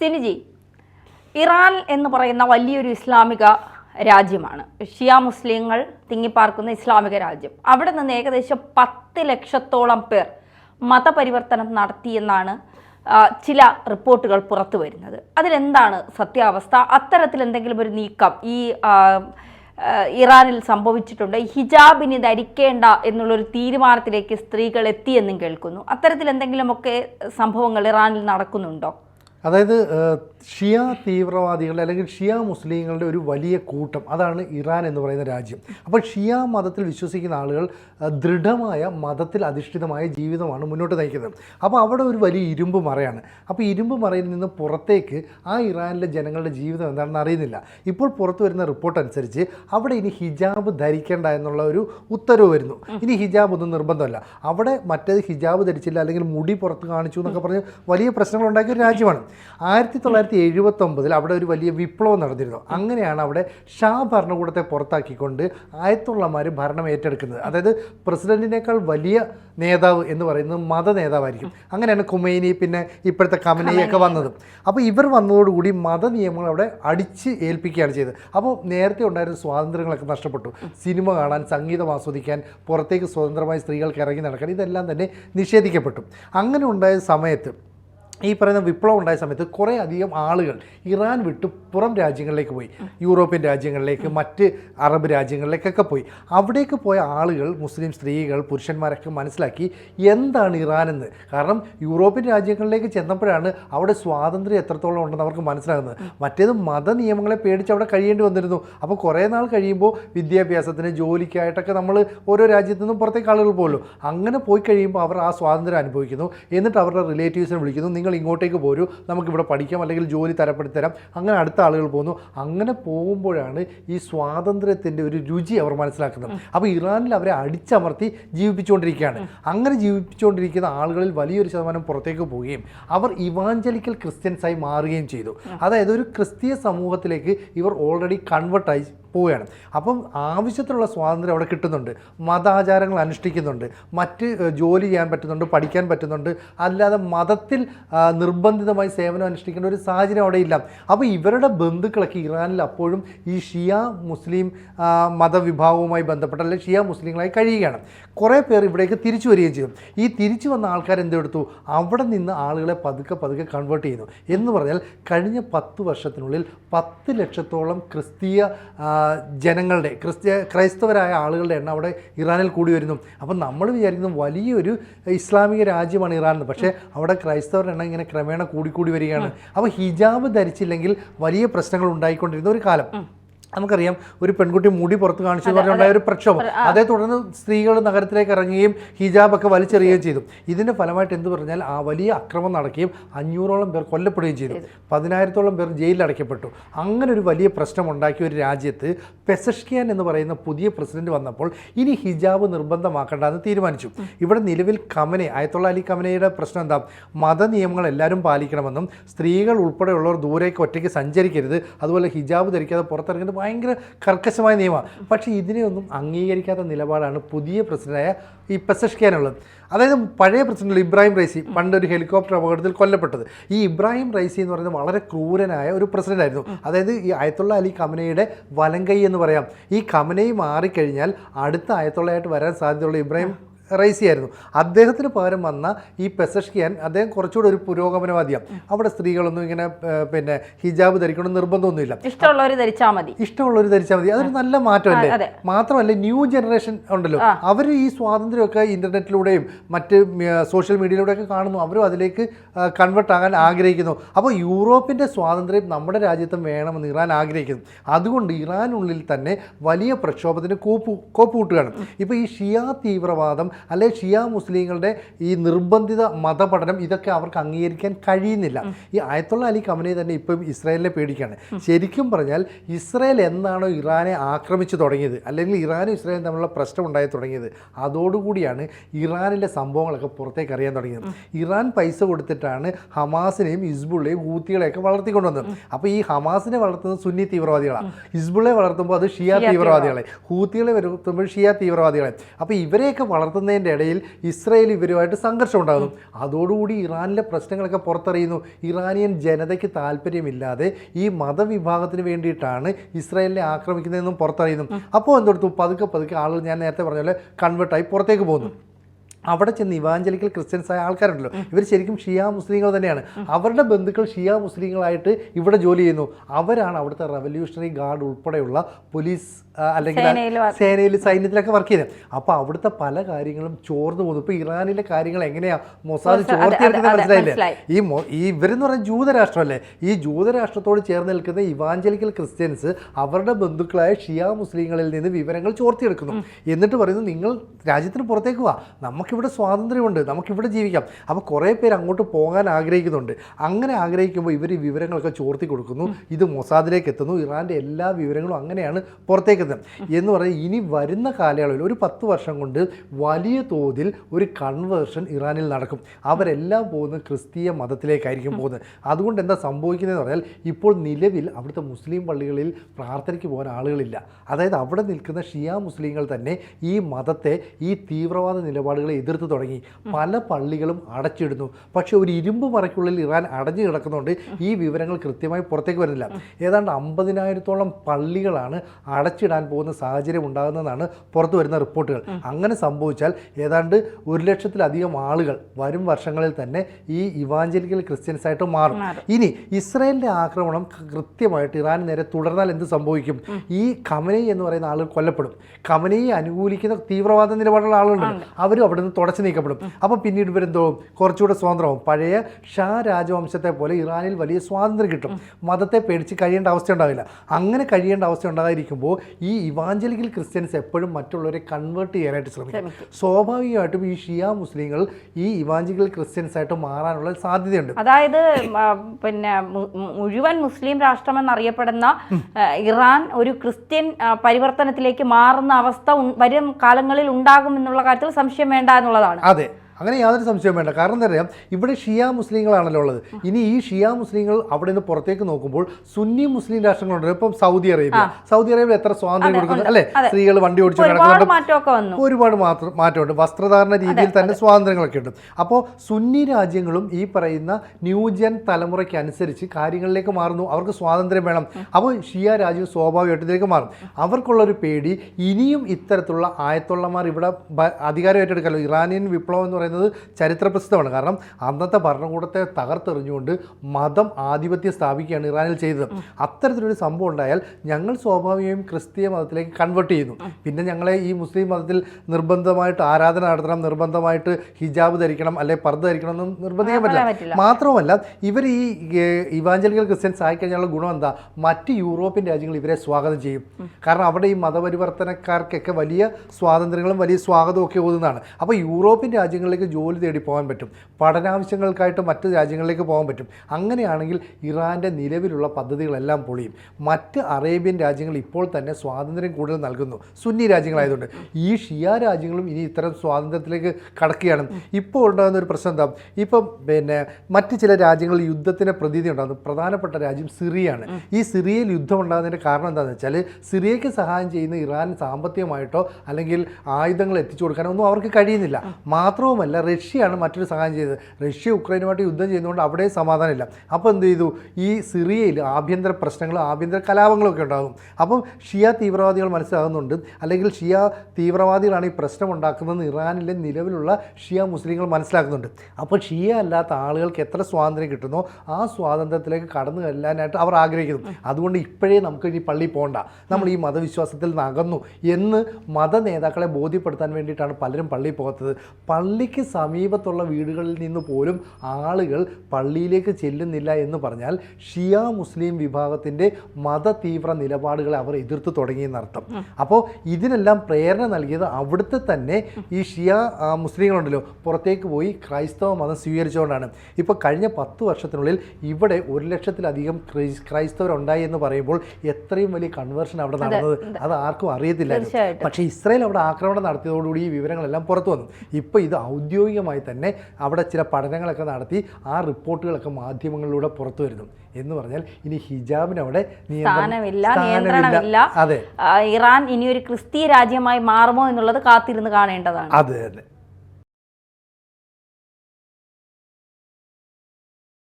സിനിജി Iran എന്ന് പറയുന്ന വലിയൊരു ഇസ്ലാമിക രാജ്യമാണ്. ഷിയ മുസ്ലിങ്ങൾ തിങ്ങിപ്പാർക്കുന്ന ഇസ്ലാമിക രാജ്യം. അവിടെ നിന്ന് ഏകദേശം പത്ത് ലക്ഷത്തോളം പേർ മതപരിവർത്തനം നടത്തിയെന്നാണ് ചില റിപ്പോർട്ടുകൾ പുറത്തു വരുന്നത്. അതിലെന്താണ് സത്യാവസ്ഥ? അത്തരത്തിൽ എന്തെങ്കിലും ഒരു നീക്കം ഈ ഇറാനിൽ സംഭവിച്ചിട്ടുണ്ട്. ഹിജാബിനി ധരിക്കേണ്ട എന്നുള്ളൊരു തീരുമാനത്തിലേക്ക് സ്ത്രീകൾ എത്തിയെന്നും കേൾക്കുന്നു. അത്തരത്തിൽ എന്തെങ്കിലുമൊക്കെ സംഭവങ്ങൾ ഇറാനിൽ നടക്കുന്നുണ്ടോ? അതായത് ഷിയാ തീവ്രവാദികളുടെ അല്ലെങ്കിൽ ഷിയ മുസ്ലിങ്ങളുടെ ഒരു വലിയ കൂട്ടം അതാണ് ഇറാൻ എന്ന് പറയുന്ന രാജ്യം. അപ്പോൾ ഷിയ മതത്തിൽ വിശ്വസിക്കുന്ന ആളുകൾ ദൃഢമായ മതത്തിൽ അധിഷ്ഠിതമായ ജീവിതമാണ് മുന്നോട്ട് നയിക്കുന്നത്. അപ്പോൾ അവിടെ ഒരു വലിയ ഇരുമ്പ് മറയാണ്. അപ്പോൾ ഇരുമ്പ് മറയിൽ നിന്ന് പുറത്തേക്ക് ആ ഇറാനിലെ ജനങ്ങളുടെ ജീവിതം എന്താണെന്ന് അറിയുന്നില്ല. ഇപ്പോൾ പുറത്തു വരുന്ന റിപ്പോർട്ട് അനുസരിച്ച് അവിടെ ഇനി ഹിജാബ് ധരിക്കേണ്ട എന്നുള്ള ഒരു ഉത്തരവ് വരുന്നു. ഇനി ഹിജാബ് ഒന്നും നിർബന്ധമല്ല. അവിടെ മറ്റേത് ഹിജാബ് ധരിച്ചില്ല അല്ലെങ്കിൽ മുടി പുറത്ത് കാണിച്ചു എന്നൊക്കെ പറഞ്ഞ് വലിയ പ്രശ്നങ്ങൾ ഉണ്ടാക്കിയ ഒരു രാജ്യമാണ്. ആയിരത്തി തൊള്ളായിരത്തി എഴുപത്തൊമ്പതിൽ അവിടെ ഒരു വലിയ വിപ്ലവം നടന്നിരുന്നു. അങ്ങനെയാണ് അവിടെ ഷാ ഭരണകൂടത്തെ പുറത്താക്കിക്കൊണ്ട് ആയത്തുള്ളമാർ ഭരണം ഏറ്റെടുക്കുന്നത് അതായത് പ്രസിഡന്റിനേക്കാൾ വലിയ നേതാവ് എന്ന് പറയുന്നത് മത നേതാവായിരിക്കും അങ്ങനെയാണ് കുമൈനി പിന്നെ ഇപ്പോഴത്തെ കമനിയൊക്കെ വന്നത് അപ്പോൾ ഇവർ വന്നതോടുകൂടി മത നിയമങ്ങൾ അവിടെ അടിച്ച് ഏൽപ്പിക്കുകയാണ് ചെയ്തത് അപ്പോൾ നേരത്തെ ഉണ്ടായിരുന്ന സ്വാതന്ത്ര്യങ്ങളൊക്കെ നഷ്ടപ്പെട്ടു സിനിമ കാണാൻ സംഗീതം ആസ്വദിക്കാൻ പുറത്തേക്ക് സ്വതന്ത്രമായി സ്ത്രീകൾക്ക് ഇറങ്ങി നടക്കാൻ ഇതെല്ലാം തന്നെ നിഷേധിക്കപ്പെട്ടു അങ്ങനെ ഉണ്ടായ സമയത്ത് ഈ പറയുന്ന വിപ്ലവം ഉണ്ടായ സമയത്ത് കുറേ അധികം ആളുകൾ ഇറാൻ വിട്ട് പുറം രാജ്യങ്ങളിലേക്ക് പോയി. യൂറോപ്യൻ രാജ്യങ്ങളിലേക്ക് മറ്റ് അറബ് രാജ്യങ്ങളിലേക്കൊക്കെ പോയി. അവിടേക്ക് പോയ ആളുകൾ മുസ്ലിം സ്ത്രീകൾ പുരുഷന്മാരൊക്കെ മനസ്സിലാക്കി എന്താണ് ഇറാൻ എന്ന് കാരണം യൂറോപ്യൻ രാജ്യങ്ങളിലേക്ക് ചെന്നപ്പോഴാണ് അവിടെ സ്വാതന്ത്ര്യം എത്രത്തോളം ഉണ്ടെന്ന് അവർക്ക് മനസ്സിലാകുന്നത്. മറ്റേത് മത നിയമങ്ങളെ പേടിച്ച് അവിടെ കഴിയേണ്ടി വന്നിരുന്നു. അപ്പോൾ കുറേ നാൾ കഴിയുമ്പോൾ വിദ്യാഭ്യാസത്തിന് ജോലിക്കായിട്ടൊക്കെ നമ്മൾ ഓരോ രാജ്യത്തു നിന്നും പുറത്തേക്ക് ആളുകൾ പോകുമല്ലോ അങ്ങനെ പോയി കഴിയുമ്പോൾ അവർ ആ സ്വാതന്ത്ര്യം അനുഭവിക്കുന്നു. എന്നിട്ട് അവരുടെ റിലേറ്റീവ്സിനെ വിളിക്കുന്നു. നിങ്ങൾ ഇങ്ങോട്ടേക്ക് പോരൂ. നമുക്കിവിടെ പഠിക്കാം അല്ലെങ്കിൽ ജോലി തരപ്പെടുത്തരാം. അങ്ങനെ അടുത്ത ആളുകൾ പോകുന്നു അങ്ങനെ പോകുമ്പോഴാണ് ഈ സ്വാതന്ത്ര്യത്തിന്റെ ഒരു രുചി അവർ മനസ്സിലാക്കുന്നത്. അപ്പോൾ ഇറാനിൽ അവരെ അടിച്ചമർത്തി ജീവിപ്പിച്ചുകൊണ്ടിരിക്കുകയാണ്. അങ്ങനെ ജീവിപ്പിച്ചുകൊണ്ടിരിക്കുന്ന ആളുകളിൽ വലിയൊരു ശതമാനം പുറത്തേക്ക് പോവുകയും അവർ ഇവാഞ്ചലിക്കൽ ക്രിസ്ത്യൻസായി മാറുകയും ചെയ്തു. അതായത് ഒരു ക്രിസ്തീയ സമൂഹത്തിലേക്ക് ഇവർ ഓൾറെഡി കൺവേർട്ടായി പോവുകയാണ്. അപ്പം ആവശ്യത്തിനുള്ള സ്വാതന്ത്ര്യം അവിടെ കിട്ടുന്നുണ്ട്. മതാചാരങ്ങൾ അനുഷ്ഠിക്കുന്നുണ്ട്. മറ്റ് ജോലി ചെയ്യാൻ പറ്റുന്നുണ്ട് പഠിക്കാൻ പറ്റുന്നുണ്ട്. അല്ലാതെ മതത്തിൽ നിർബന്ധിതമായി സേവനം അനുഷ്ഠിക്കേണ്ട ഒരു സാഹചര്യം അവിടെ ഇല്ല. അപ്പോൾ ഇവരുടെ ബന്ധുക്കളൊക്കെ ഇറാനിൽ അപ്പോഴും ഈ ഷിയ മുസ്ലിം മതവിഭാഗവുമായി ബന്ധപ്പെട്ട അല്ലെങ്കിൽ ഷിയ മുസ്ലിങ്ങളായി കഴിയുകയാണ്. കുറേ പേർ ഇവിടേക്ക് തിരിച്ചു വരികയും ചെയ്തു. ഈ തിരിച്ചു വന്ന ആൾക്കാർ എന്തെടുത്തു? അവിടെ നിന്ന് ആളുകളെ പതുക്കെ പതുക്കെ കൺവേർട്ട് ചെയ്യുന്നു. എന്ന് പറഞ്ഞാൽ കഴിഞ്ഞ പത്ത് വർഷത്തിനുള്ളിൽ പത്ത് ലക്ഷത്തോളം ക്രിസ്തീയ ജനങ്ങളുടെ ക്രിസ്ത്യ ക്രൈസ്തവരായ ആളുകളുടെ എണ്ണം അവിടെ ഇറാനിൽ കൂടി വരുന്നു. അപ്പം നമ്മൾ വിചാരിക്കുന്നു വലിയൊരു ഇസ്ലാമിക രാജ്യമാണ് ഇറാൻ. എന്ന് പക്ഷേ അവിടെ ക്രൈസ്തവരുടെ എണ്ണം ഇങ്ങനെ ക്രമേണ കൂടിക്കൂടി വരികയാണ്. അപ്പോൾ ഹിജാബ് ധരിച്ചില്ലെങ്കിൽ വലിയ പ്രശ്നങ്ങൾ ഉണ്ടായിക്കൊണ്ടിരുന്ന ഒരു കാലം. നമുക്കറിയാം ഒരു പെൺകുട്ടി മുടി പുറത്ത് കാണിച്ചു പറഞ്ഞുണ്ടായ ഒരു പ്രക്ഷോഭം. അതേ തുടർന്ന് സ്ത്രീകൾ നഗരത്തിലേക്ക് ഇറങ്ങുകയും ഹിജാബൊക്കെ വലിച്ചെറിയുകയും ചെയ്തു. ഇതിന്റെ ഫലമായിട്ട് എന്ത് പറഞ്ഞാൽ ആ വലിയ അക്രമം നടക്കുകയും അഞ്ഞൂറോളം പേർ കൊല്ലപ്പെടുകയും ചെയ്തു. പതിനായിരത്തോളം പേർ ജയിലിൽ അടയ്ക്കപ്പെട്ടു. അങ്ങനെ ഒരു വലിയ പ്രശ്നം ഉണ്ടാക്കിയ ഒരു രാജ്യത്ത് പെസഷ്കിയാൻ എന്ന് പറയുന്ന പുതിയ പ്രസിഡന്റ് വന്നപ്പോൾ ഇനി ഹിജാബ് നിർബന്ധമാക്കേണ്ടെന്ന് തീരുമാനിച്ചു. ഇവിടെ നിലവിൽ കമനെ ആയത്തുള്ള അലി കമനയുടെ പ്രശ്നം എന്താ? മത നിയമങ്ങൾ എല്ലാവരും പാലിക്കണമെന്നും സ്ത്രീകൾ ഉൾപ്പെടെയുള്ളവർ ദൂരേക്ക് ഒറ്റയ്ക്ക് സഞ്ചരിക്കരുത്. അതുപോലെ ഹിജാബ് ധരിക്കാതെ പുറത്തിറങ്ങുന്നത് ഭയങ്കര കർക്കശമായ നിയമമാണ്. പക്ഷേ ഇതിനെയൊന്നും അംഗീകരിക്കാത്ത നിലപാടാണ് പുതിയ പ്രസിഡന്റായ ഈ പെസഷ്കാനുള്ളത് അതായത് പഴയ പ്രസിഡന്റ് ഇബ്രാഹിം റൈസി പണ്ട് ഒരു ഹെലികോപ്റ്റർ അപകടത്തിൽ കൊല്ലപ്പെട്ടത്. ഈ ഇബ്രാഹിം റൈസി എന്ന് പറയുന്നത് വളരെ ക്രൂരനായ ഒരു പ്രസിഡന്റ് ആയിരുന്നു. അതായത് ഈ ആയത്തുള്ള അലി കമനയുടെ വലങ്കൈ എന്ന് പറയാം. ഈ കമനൈ മാറിക്കഴിഞ്ഞാൽ അടുത്ത ആയത്തുള്ളയായിട്ട് വരാൻ സാധ്യതയുള്ള ഇബ്രാഹിം റൈസി ആയിരുന്നു അദ്ദേഹത്തിന് പകരം വന്ന ഈ പെസഷ്കിയാൻ അദ്ദേഹം കുറച്ചുകൂടെ ഒരു പുരോഗമനവാദിയാണ് അവിടെ സ്ത്രീകളൊന്നും ഇങ്ങനെ പിന്നെ ഹിജാബ് ധരിക്കണം നിർബന്ധമൊന്നുമില്ല. ഇഷ്ടമുള്ളവർ ധരിച്ചാൽ മതി. ഇഷ്ടമുള്ളവർ ധരിച്ചാൽ മതി. അതൊരു നല്ല മാറ്റമല്ലേ. മാത്രമല്ല ന്യൂ ജനറേഷൻ ഉണ്ടല്ലോ. അവർ ഈ സ്വാതന്ത്ര്യമൊക്കെ ഇന്റർനെറ്റിലൂടെയും മറ്റ് സോഷ്യൽ മീഡിയയിലൂടെയൊക്കെ കാണുന്നു. അവരും അതിലേക്ക് കൺവേർട്ട് ആകാൻ ആഗ്രഹിക്കുന്നു. അപ്പോൾ യൂറോപ്പിന്റെ സ്വാതന്ത്ര്യം നമ്മുടെ രാജ്യത്തും വേണമെന്ന് ഇറാൻ ആഗ്രഹിക്കുന്നു. അതുകൊണ്ട് ഇറാനുള്ളിൽ തന്നെ വലിയ പ്രക്ഷോഭത്തിന് കോപ്പ് കോപ്പ് കൂട്ടുകയാണ് ഇപ്പോൾ ഈ ഷിയാ തീവ്രവാദം അല്ലെ ഷിയ മുസ്ലിങ്ങളുടെ ഈ നിർബന്ധിത മതപഠനം ഇതൊക്കെ അവർക്ക് അംഗീകരിക്കാൻ കഴിയുന്നില്ല. ഈ ആയത്തുള്ള അലി കമനെ തന്നെ ഇപ്പം ഇസ്രായേലിനെ പേടിക്കുകയാണ് ശരിക്കും പറഞ്ഞാൽ ഇസ്രായേൽ എന്നാണോ ഇറാനെ ആക്രമിച്ചു തുടങ്ങിയത്? അല്ലെങ്കിൽ ഇറാനും ഇസ്രായേലും തമ്മിലുള്ള പ്രശ്നം ഉണ്ടായി തുടങ്ങിയത്? അതോടുകൂടിയാണ് ഇറാനിലെ സംഭവങ്ങളൊക്കെ പുറത്തേക്ക് അറിയാൻ തുടങ്ങിയത്. ഇറാൻ പൈസ കൊടുത്തിട്ടാണ് ഹമാസിനെയും ഹിസ്ബുള്ളെയും ഹൂത്തികളെയൊക്കെ വളർത്തിക്കൊണ്ടുവന്നത്. അപ്പോൾ ഈ ഹമാസിനെ വളർത്തുന്നത് സുന്നി തീവ്രവാദികളാണ് ഹിസ്ബുള്ളെ വളർത്തുമ്പോൾ അത് ഷിയ തീവ്രവാദികളെ. ഹൂത്തികളെ വളർത്തുമ്പോൾ ഷിയ തീവ്രവാദികളെ. അപ്പോൾ ഇവരെയൊക്കെ വളർത്തുന്ന നടത്തുന്നതിന്റെ ഇടയിൽ ഇസ്രയേൽ ഇവരുമായിട്ട് സംഘർഷം ഉണ്ടാകുന്നു. അതോടുകൂടി ഇറാനിലെ പ്രശ്നങ്ങളൊക്കെ പുറത്തറിയുന്നു. ഇറാനിയൻ ജനതയ്ക്ക് താല്പര്യമില്ലാതെ ഈ മതവിഭാഗത്തിന് വേണ്ടിയിട്ടാണ് ഇസ്രയേലിനെ ആക്രമിക്കുന്നതെന്നും പുറത്തറിയുന്നു. അപ്പോൾ എന്തെടുത്തു? പതുക്കെ പതുക്കെ ആളുകൾ ഞാൻ നേരത്തെ പറഞ്ഞ പോലെ കൺവേർട്ടായി പുറത്തേക്ക് പോകുന്നു. അവിടെ ചെന്ന് ഇവാഞ്ചലിക്കൽ ക്രിസ്ത്യൻസ് ആയ ആൾക്കാരുണ്ടല്ലോ. ഇവർ ശരിക്കും ഷിയ മുസ്ലിങ്ങൾ തന്നെയാണ്. അവരുടെ ബന്ധുക്കൾ ഷിയ മുസ്ലിങ്ങളായിട്ട് ഇവിടെ ജോലി ചെയ്യുന്നു. അവരാണ് അവിടുത്തെ റവല്യൂഷണറി ഗാർഡ് ഉൾപ്പെടെയുള്ള പോലീസ് അല്ലെങ്കിൽ സേനയിൽ സൈന്യത്തിലൊക്കെ വർക്ക് ചെയ്യുന്നത്. അപ്പോൾ അവിടുത്തെ പല കാര്യങ്ങളും ചോർന്നു പോകുന്നു. ഇപ്പോൾ ഇറാനിലെ കാര്യങ്ങൾ എങ്ങനെയാ മൊസാദ് ചോർത്തിയെടുക്കുന്നത് മനസ്സിലായില്ലേ? ഈ ഈ ഇവരെന്ന് പറഞ്ഞാൽ ജൂതരാഷ്ട്രമല്ലേ? ഈ ജൂതരാഷ്ട്രത്തോട് ചേർന്ന് നിൽക്കുന്ന ഇവാഞ്ചലിക്കൽ ക്രിസ്ത്യൻസ് അവരുടെ ബന്ധുക്കളായ ഷിയ മുസ്ലിങ്ങളിൽ നിന്ന് വിവരങ്ങൾ ചോർത്തിയെടുക്കുന്നു. എന്നിട്ട് പറയുന്നു നിങ്ങൾ രാജ്യത്തിന് പുറത്തേക്ക് വാ. നമുക്കിവിടെ സ്വാതന്ത്ര്യമുണ്ട്. നമുക്കിവിടെ ജീവിക്കാം. അപ്പോൾ കുറേ പേര് അങ്ങോട്ട് പോകാൻ ആഗ്രഹിക്കുന്നുണ്ട്. അങ്ങനെ ആഗ്രഹിക്കുമ്പോൾ ഇവർ ഈ വിവരങ്ങളൊക്കെ ചോർത്തി കൊടുക്കുന്നു. ഇത് മൊസാദിലേക്ക് എത്തുന്നു. ഇറാന്റെ എല്ലാ വിവരങ്ങളും അങ്ങനെയാണ് പുറത്തേക്ക് എത്തുന്നത്. എന്ന് പറഞ്ഞാൽ ഇനി വരുന്ന കാലയളവിൽ ഒരു പത്ത് വർഷം കൊണ്ട് വലിയ തോതിൽ ഒരു കൺവേർഷൻ ഇറാനിൽ നടക്കും. അവരെല്ലാം പോകുന്നത് ക്രിസ്തീയ മതത്തിലേക്കായിരിക്കും പോകുന്നത്. അതുകൊണ്ട് എന്താ സംഭവിക്കുന്നതെന്ന് പറഞ്ഞാൽ ഇപ്പോൾ നിലവിൽ അവിടുത്തെ മുസ്ലിം പള്ളികളിൽ പ്രാർത്ഥനയ്ക്ക് പോകാൻ ആളുകളില്ല. അതായത് അവിടെ നിൽക്കുന്ന ഷിയ മുസ്ലിങ്ങൾ തന്നെ ഈ മതത്തെ ഈ തീവ്രവാദ നിലപാടുകളെ എതിർത്ത് തുടങ്ങി. പല പള്ളികളും അടച്ചിടുന്നു. പക്ഷേ ഒരു ഇരുമ്പ് മറയ്ക്കുള്ളിൽ ഇറാൻ അടഞ്ഞു കിടക്കുന്നതുകൊണ്ട് ഈ വിവരങ്ങൾ കൃത്യമായി പുറത്തേക്ക് വരുന്നില്ല. ഏതാണ്ട് അമ്പതിനായിരത്തോളം പള്ളികളാണ് അടച്ചിടാൻ പോകുന്ന സാഹചര്യം ഉണ്ടാകുന്നതാണ് പുറത്തു വരുന്ന റിപ്പോർട്ടുകൾ. അങ്ങനെ സംഭവിച്ചാൽ ഏതാണ്ട് ഒരു ലക്ഷത്തിലധികം ആളുകൾ വരും വർഷങ്ങളിൽ തന്നെ ഈ ഇവാഞ്ചലിക്കൽ ക്രിസ്ത്യൻസ് ആയിട്ട് മാറും. ഇനി ഇസ്രായേലിന്റെ ആക്രമണം കൃത്യമായിട്ട് ഇറാൻ നേരെ തുടർന്നാൽ എന്ത് സംഭവിക്കും? ഈ കമനൈ എന്ന് പറയുന്ന ആളുകൾ കൊല്ലപ്പെടും. കമനയെ അനുകൂലിക്കുന്ന തീവ്രവാദ നിലപാടുള്ള ആളുകളുണ്ട് അവരും അവിടെ നിന്ന് തുടച്ചു നീക്കപ്പെടും. അപ്പോൾ പിന്നീട് ഇവരെന്തോ കുറച്ചുകൂടെ സ്വതന്ത്രമാവും. പഴയ ഷാ രാജവംശത്തെ പോലെ ഇറാനിൽ വലിയ സ്വാതന്ത്ര്യം കിട്ടും. മതത്തെ പേടിച്ച് കഴിയേണ്ട അവസ്ഥ ഉണ്ടാവില്ല. അങ്ങനെ കഴിയേണ്ട അവസ്ഥ ഉണ്ടായിരിക്കുമ്പോൾ ഈ ഇവാഞ്ചലിക്കൽ ക്രിസ്ത്യൻസ് എപ്പോഴും മറ്റുള്ളവരെ കൺവേർട്ട് ചെയ്യാനായിട്ട് ശ്രമിക്കും. സ്വാഭാവികമായിട്ടും ഈ ഷിയ മുസ്ലിങ്ങൾ ഈ ഇവാഞ്ചലിക്കൽ ക്രിസ്ത്യൻസ് ആയിട്ട് മാറാനുള്ള സാധ്യതയുണ്ട്. അതായത് പിന്നെ മുഴുവൻ മുസ്ലിം രാഷ്ട്രമെന്നറിയപ്പെടുന്ന എന്നറിയപ്പെടുന്ന ഇറാൻ ഒരു ക്രിസ്ത്യൻ പരിവർത്തനത്തിലേക്ക് മാറുന്ന അവസ്ഥ വരും കാലങ്ങളിൽ ഉണ്ടാകും എന്നുള്ള കാര്യത്തിൽ സംശയം വേണ്ട. എന്നുള്ളതാണ്. അതെ. അങ്ങനെ യാതൊരു സംശയവും വേണ്ട. കാരണം എന്താ പറയുക ഇവിടെ ഷിയ മുസ്ലിങ്ങളാണല്ലോ ഉള്ളത്. ഇനി ഈ ഷിയ മുസ്ലിങ്ങൾ അവിടെ നിന്ന് പുറത്തേക്ക് നോക്കുമ്പോൾ സുന്നി മുസ്ലിം രാഷ്ട്രങ്ങളുണ്ട്. ഇപ്പം സൗദി അറേബ്യ. സൗദി അറേബ്യ എത്ര സ്വാതന്ത്ര്യം കൊടുക്കുന്നു? അല്ലേ? സ്ത്രീകൾ വണ്ടി ഓടിച്ചു നടക്കുന്നുണ്ട്. ഒരുപാട് മാത്രം മാറ്റമുണ്ട്. വസ്ത്രധാരണ രീതിയിൽ തന്നെ സ്വാതന്ത്ര്യങ്ങളൊക്കെ ഉണ്ട്. അപ്പോൾ സുന്നി രാജ്യങ്ങളും ഈ പറയുന്ന ന്യൂജൻ തലമുറയ്ക്ക് അനുസരിച്ച് കാര്യങ്ങളിലേക്ക് മാറുന്നു. അവർക്ക് സ്വാതന്ത്ര്യം വേണം. അപ്പോൾ ഷിയ രാജ്യം സ്വാഭാവികമായിട്ട് ഇതിലേക്ക് മാറും. അവർക്കുള്ളൊരു പേടി ഇനിയും ഇത്തരത്തിലുള്ള ആയത്തുള്ളമാർ ഇവിടെ അധികാരം ഏറ്റെടുക്കാമല്ലോ. ഇറാനിയൻ വിപ്ലവം എന്ന് പറയുന്നത് ചരിത്ര പ്രസിദ്ധമാണ് കാരണം അന്നത്തെ ഭരണകൂടത്തെ തകർത്തെറിഞ്ഞുകൊണ്ട് മതം ആധിപത്യം സ്ഥാപിക്കുകയാണ് ഇറാനിൽ ചെയ്തത്. അത്തരത്തിലൊരു സംഭവം ഉണ്ടായാൽ ഞങ്ങൾ സ്വാഭാവികമായും ക്രിസ്തീയ മതത്തിലേക്ക് കൺവേർട്ട് ചെയ്യുന്നു. പിന്നെ ഞങ്ങളെ ഈ മുസ്ലിം മതത്തിൽ നിർബന്ധമായിട്ട് ആരാധന നടത്തണം നിർബന്ധമായിട്ട് ഹിജാബ് ധരിക്കണം അല്ലെ പർദ്ദ ധരിക്കണം എന്നും നിർബന്ധിക്കാൻ പറ്റില്ല. മാത്രമല്ല ഇവർ ഈ ഇവാഞ്ചലിക്കൽ ക്രിസ്ത്യൻസ് ആയിക്കഴിഞ്ഞാലുള്ള ഗുണം എന്താ? മറ്റ് യൂറോപ്യൻ രാജ്യങ്ങൾ ഇവരെ സ്വാഗതം ചെയ്യും. കാരണം അവിടെ ഈ മതപരിവർത്തനക്കാർക്കൊക്കെ വലിയ സ്വാതന്ത്ര്യങ്ങളും വലിയ സ്വാഗതവും ഒക്കെ ഓതുന്നതാണ് അപ്പോൾ യൂറോപ്യൻ രാജ്യങ്ങളിലേക്ക് ജോലി തേടി പോകാൻ പറ്റും. പഠനാവശ്യങ്ങൾക്കായിട്ട് മറ്റ് രാജ്യങ്ങളിലേക്ക് പോകാൻ പറ്റും. അങ്ങനെയാണെങ്കിൽ ഇറാന്റെ നിലവിലുള്ള പദ്ധതികളെല്ലാം പൊളിയും. മറ്റ് അറേബ്യൻ രാജ്യങ്ങൾ ഇപ്പോൾ തന്നെ സ്വാതന്ത്ര്യം കൂടുതൽ നൽകുന്നു. സുന്നി രാജ്യങ്ങളായതുകൊണ്ട്. ഈ ഷിയ രാജ്യങ്ങളും ഇനി ഇത്തരം സ്വാതന്ത്ര്യത്തിലേക്ക് കടക്കുകയാണ്. ഇപ്പോൾ ഉണ്ടാകുന്ന ഒരു പ്രശ്നം എന്താ? ഇപ്പം പിന്നെ മറ്റ് ചില രാജ്യങ്ങളിൽ യുദ്ധത്തിന് പ്രതീതി ഉണ്ടാകുന്നു. പ്രധാനപ്പെട്ട രാജ്യം സിറിയയാണ്. ഈ സിറിയയിൽ യുദ്ധം ഉണ്ടാകുന്നതിന്റെ കാരണം എന്താണെന്ന് വെച്ചാൽ സിറിയയ്ക്ക് സഹായം ചെയ്യുന്ന ഇറാൻ സാമ്പത്തികമായിട്ടോ അല്ലെങ്കിൽ ആയുധങ്ങൾ എത്തിച്ചു കൊടുക്കാനോ ഒന്നും അവർക്ക് കഴിയുന്നില്ല. മാത്രവുമല്ല റഷ്യയാണ് മറ്റൊരു സഹായം ചെയ്തത്. റഷ്യ ഉക്രൈനുമായിട്ട് യുദ്ധം ചെയ്യുന്നതുകൊണ്ട് അവിടെ സമാധാനമില്ല. അപ്പോൾ എന്ത് ചെയ്തു? ഈ സിറിയയിൽ ആഭ്യന്തര പ്രശ്നങ്ങളും ആഭ്യന്തര കലാപങ്ങളൊക്കെ ഉണ്ടാകും. അപ്പം ഷിയ തീവ്രവാദികൾ മനസ്സിലാകുന്നുണ്ട്. അല്ലെങ്കിൽ ഷിയ തീവ്രവാദികളാണ് ഈ പ്രശ്നം ഉണ്ടാക്കുന്നതെന്ന് ഇറാനിലെ നിലവിലുള്ള ഷിയ മുസ്ലിങ്ങൾ മനസ്സിലാക്കുന്നുണ്ട്. അപ്പോൾ ഷിയ അല്ലാത്ത ആളുകൾക്ക് എത്ര സ്വാതന്ത്ര്യം കിട്ടുന്നോ ആ സ്വാതന്ത്ര്യത്തിലേക്ക് കടന്നു ചെല്ലാനായിട്ട് അവർ ആഗ്രഹിക്കുന്നു. അതുകൊണ്ട് ഇപ്പോഴേ നമുക്ക് ഇനി പള്ളി പോകണ്ട നമ്മൾ ഈ മതവിശ്വാസത്തിൽ നിന്ന് അകന്നു എന്ന് മത നേതാക്കളെ ബോധ്യപ്പെടുത്താൻ വേണ്ടിയിട്ടാണ് പലരും പള്ളി പോകാത്തത്. പള്ളിക്ക് സമീപത്തുള്ള വീടുകളിൽ നിന്ന് പോലും ആളുകൾ പള്ളിയിലേക്ക് ചെല്ലുന്നില്ല എന്ന് പറഞ്ഞാൽ ഷിയ മുസ്ലിം വിഭാഗത്തിന്റെ മത തീവ്ര നിലപാടുകളെ അവർ എതിർത്ത് തുടങ്ങിയെന്നർത്ഥം. അപ്പോൾ ഇതിനെല്ലാം പ്രേരണ നൽകിയത് അവിടുത്തെ തന്നെ ഈ ഷിയ മുസ്ലിങ്ങളുണ്ടല്ലോ. പുറത്തേക്ക് പോയി ക്രൈസ്തവ മതം സ്വീകരിച്ചുകൊണ്ടാണ്. ഇപ്പോൾ കഴിഞ്ഞ പത്ത് വർഷത്തിനുള്ളിൽ ഇവിടെ ഒരു ലക്ഷത്തിലധികം ക്രൈസ് ക്രൈസ്തവരുണ്ടായി എന്ന് പറയുമ്പോൾ എത്രയും വലിയ കൺവേർഷൻ അവിടെ നടന്നത് അത് ആർക്കും അറിയത്തില്ലായിരുന്നു. തീർച്ചയായിട്ടും. പക്ഷേ ഇസ്രായേൽ അവിടെ ആക്രമണം നടത്തിയതോടുകൂടി ഈ വിവരങ്ങളെല്ലാം പുറത്തു വന്നു. ഇപ്പോൾ ഇത് ഔദ്യോഗികമായി തന്നെ അവിടെ ചില പഠനങ്ങളൊക്കെ നടത്തി ആ റിപ്പോർട്ടുകളൊക്കെ മാധ്യമങ്ങളിലൂടെ പുറത്തു വരുന്നു. എന്ന് പറഞ്ഞാൽ ഇനി ഹിജാബിന് അവിടെ സ്ഥാനമില്ല. നിയന്ത്രണമില്ല. അതെ. ഇറാൻ ഇനി ഒരു ക്രിസ്തീയ രാജ്യമായി മാറുമോ എന്നുള്ളത് കാത്തിരുന്ന് കാണേണ്ടതാണ്. അതെ അതെ.